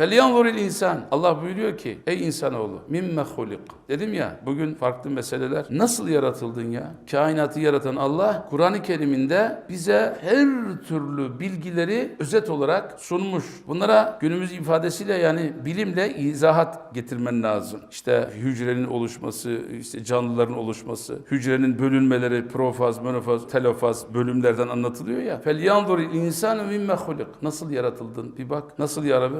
Felyanzuril insan. Allah buyuruyor ki ey insanoğlu mimme hulik. Dedim ya bugün farklı meseleler. Nasıl yaratıldın ya? Kainatı yaratan Allah Kur'an-ı Kerim'inde bize her türlü bilgileri özet olarak sunmuş. Bunlara günümüz ifadesiyle yani bilimle izahat getirmen lazım. İşte hücrenin oluşması, işte canlıların oluşması, hücrenin bölünmeleri, profaz, monofaz, telofaz bölümlerden anlatılıyor ya. Felyanzuril insanu mimme hulik. Nasıl yaratıldın? Bir bak. Nasıl ya Rabbi?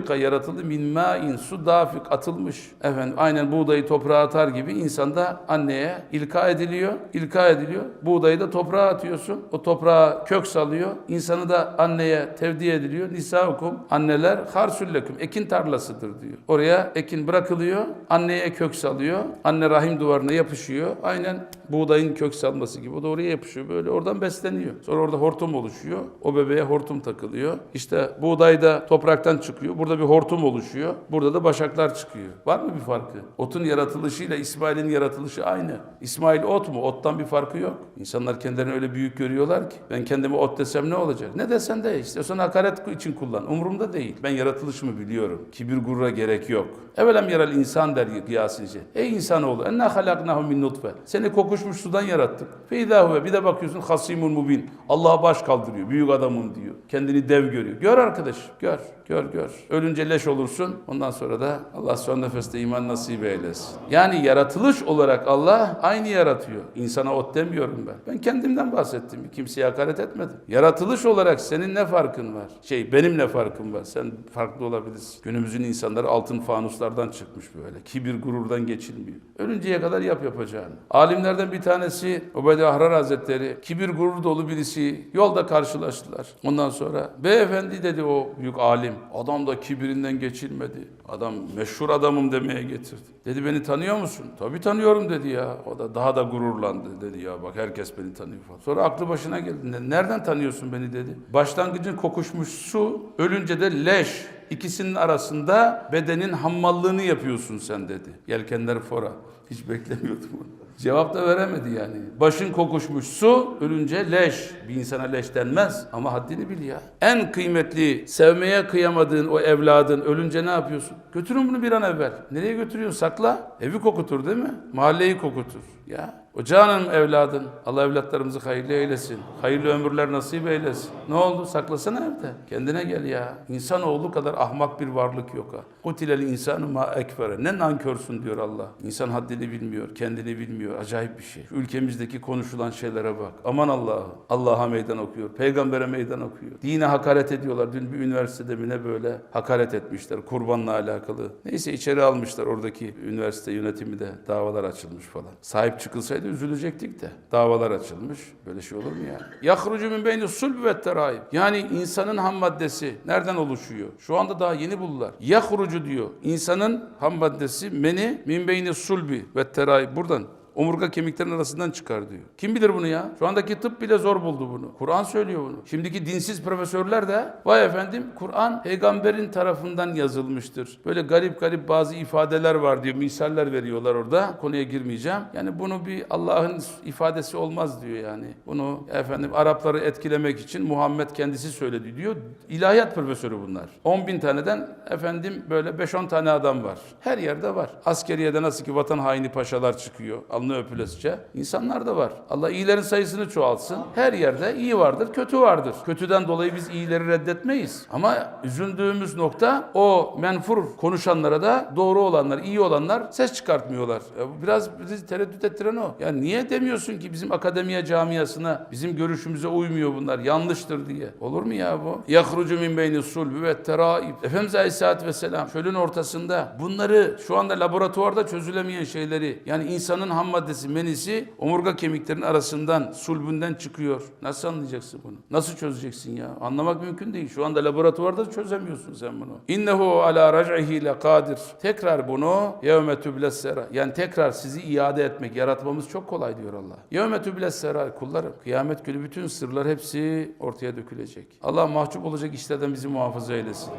Hulika yaratıldı min ma'in su dafik atılmış. Efendim aynen buğdayı toprağa atar gibi insanda anneye ilka ediliyor. İlka ediliyor. Buğdayı da toprağa atıyorsun. O toprağa kök salıyor. İnsanı da anneye tevdi ediliyor. Nisaukum anneler harsülleküm ekin tarlasıdır diyor. Oraya ekin bırakılıyor. Anneye kök salıyor. Anne rahim duvarına yapışıyor. Aynen buğdayın kök salması gibi. O da oraya yapışıyor. Böyle oradan besleniyor. Sonra orada hortum oluşuyor. O bebeğe hortum takılıyor. İşte buğday da topraktan çıkıyor. Burada bir hortum oluşuyor. Burada da başaklar çıkıyor. Var mı bir farkı? Otun yaratılışıyla İsmail'in yaratılışı aynı. İsmail ot mu? Ottan bir farkı yok. İnsanlar kendilerini öyle büyük görüyorlar ki. Ben kendime ot desem ne olacak? Ne desen de istiyorsan hakaret için kullan. Umurumda değil. Ben yaratılışımı biliyorum. Kibir gurura gerek yok. Evelem yerel insan der Yasince. Ey insanoğlu enna halaknahu min nutfe. Seni kokuşmuş sudan yarattık. Feydahu bir de bakıyorsun hasimun mubin. Allah'a baş kaldırıyor. Büyük adamım diyor. Kendini dev görüyor. Gör arkadaş. Gör. Gör gör. Ölünce leş olursun. Ondan sonra da Allah son nefeste iman nasip eylesin. Yani yaratılış olarak Allah aynı yaratıyor. İnsana ot demiyorum ben. Ben kendimden bahsettim. Kimseye hakaret etmedim. Yaratılış olarak senin ne farkın var? Şey benim ne farkım var? Sen farklı olabilirsin. Günümüzün insanları altın fanuslardan çıkmış böyle. Kibir gururdan geçilmiyor. Ölünceye kadar yap yapacağını. Alimlerden bir tanesi Ubeyde Ahrar Hazretleri kibir gurur dolu birisi yolda karşılaştılar. Ondan sonra beyefendi dedi o büyük alim. Adam da kibirinden geçilmedi. Adam meşhur adamım demeye getirdi. Dedi beni tanıyor musun? Tabii tanıyorum dedi ya. O da daha da gururlandı dedi ya bak herkes beni tanıyor falan. Sonra aklı başına geldi. "Ne- Nereden tanıyorsun beni dedi. Başlangıcın kokuşmuş su, ölünce de leş. İkisinin arasında bedenin hammallığını yapıyorsun sen dedi. Yelkenler fora. Hiç beklemiyordum onu. Cevap da veremedi yani. Başın kokuşmuş su, ölünce leş. Bir insana leş denmez ama haddini bil ya. En kıymetli, sevmeye kıyamadığın o evladın ölünce ne yapıyorsun? Götürün bunu bir an evvel. Nereye götürüyorsun? Sakla. Evi kokutur değil mi? Mahalleyi kokutur. Ya o canım evladın. Allah evlatlarımızı hayırlı eylesin. Hayırlı ömürler nasip eylesin. Ne oldu? Saklasana evde. Kendine gel ya. İnsanoğlu kadar ahmak bir varlık yok ha. Kutilel insanu ma ekfere. Ne nankörsün diyor Allah. İnsan haddini bilmiyor, kendini bilmiyor. Acayip bir şey. Şu ülkemizdeki konuşulan şeylere bak. Aman Allah'ım. Allah'a meydan okuyor. Peygambere meydan okuyor. Dine hakaret ediyorlar. Dün bir üniversitede mi ne böyle hakaret etmişler. Kurbanla alakalı. Neyse içeri almışlar oradaki üniversite yönetimi de davalar açılmış falan. Sahip çıkılsaydı üzülecektik de. Davalar açılmış. Böyle şey olur mu yani? Yahrucu min beyni sulb ve teraib. Yani insanın ham maddesi nereden oluşuyor? Şu anda daha yeni buldular. Yahrucu diyor. İnsanın ham maddesi meni min beyni sulbi ve teraib. Buradan Omurga kemiklerin arasından çıkar diyor. Kim bilir bunu ya? Şu andaki tıp bile zor buldu bunu. Kur'an söylüyor bunu. Şimdiki dinsiz profesörler de vay efendim Kur'an peygamberin tarafından yazılmıştır. Böyle garip garip bazı ifadeler var diyor. Misaller veriyorlar orada. Konuya girmeyeceğim. Yani bunu bir Allah'ın ifadesi olmaz diyor yani. Bunu efendim Arapları etkilemek için Muhammed kendisi söyledi diyor. İlahiyat profesörü bunlar. 10 bin taneden efendim böyle 5-10 tane adam var. Her yerde var. Askeriyede nasıl ki vatan haini paşalar çıkıyor. Alnı öpülesice. İnsanlar da var. Allah iyilerin sayısını çoğaltsın. Her yerde iyi vardır, kötü vardır. Kötüden dolayı biz iyileri reddetmeyiz. Ama üzüldüğümüz nokta o menfur konuşanlara da doğru olanlar, iyi olanlar ses çıkartmıyorlar. Bu biraz bizi tereddüt ettiren o. Ya niye demiyorsun ki bizim akademiye camiasına, bizim görüşümüze uymuyor bunlar, yanlıştır diye. Olur mu ya bu? Yahrucu min beyni sulbi ve teraib. Efendimiz Aleyhisselatü Vesselam çölün ortasında bunları şu anda laboratuvarda çözülemeyen şeyleri yani insanın ham maddesi, menisi omurga kemiklerin arasından, sulbünden çıkıyor. Nasıl anlayacaksın bunu? Nasıl çözeceksin ya? Anlamak mümkün değil. Şu anda laboratuvarda çözemiyorsun sen bunu. İnnehu ala rac'ihi lekadir. Tekrar bunu yevme tüblessera. Yani tekrar sizi iade etmek, yaratmamız çok kolay diyor Allah. Yevme tüblessera kullarım. Kıyamet günü bütün sırlar hepsi ortaya dökülecek. Allah mahcup olacak işlerden bizi muhafaza eylesin.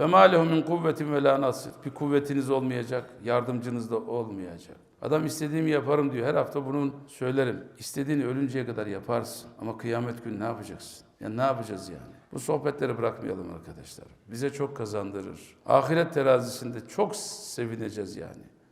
فَمَا لَهُ مِنْ قُوَّةٍ وَلَا نَصِرٍ Bir kuvvetiniz olmayacak, yardımcınız da olmayacak. Adam istediğimi yaparım diyor. Her hafta bunu söylerim. İstediğini ölünceye kadar yaparsın. Ama kıyamet günü ne yapacaksın? Ya ne yapacağız yani? Bu sohbetleri bırakmayalım arkadaşlar. Bize çok kazandırır. Ahiret terazisinde çok sevineceğiz yani.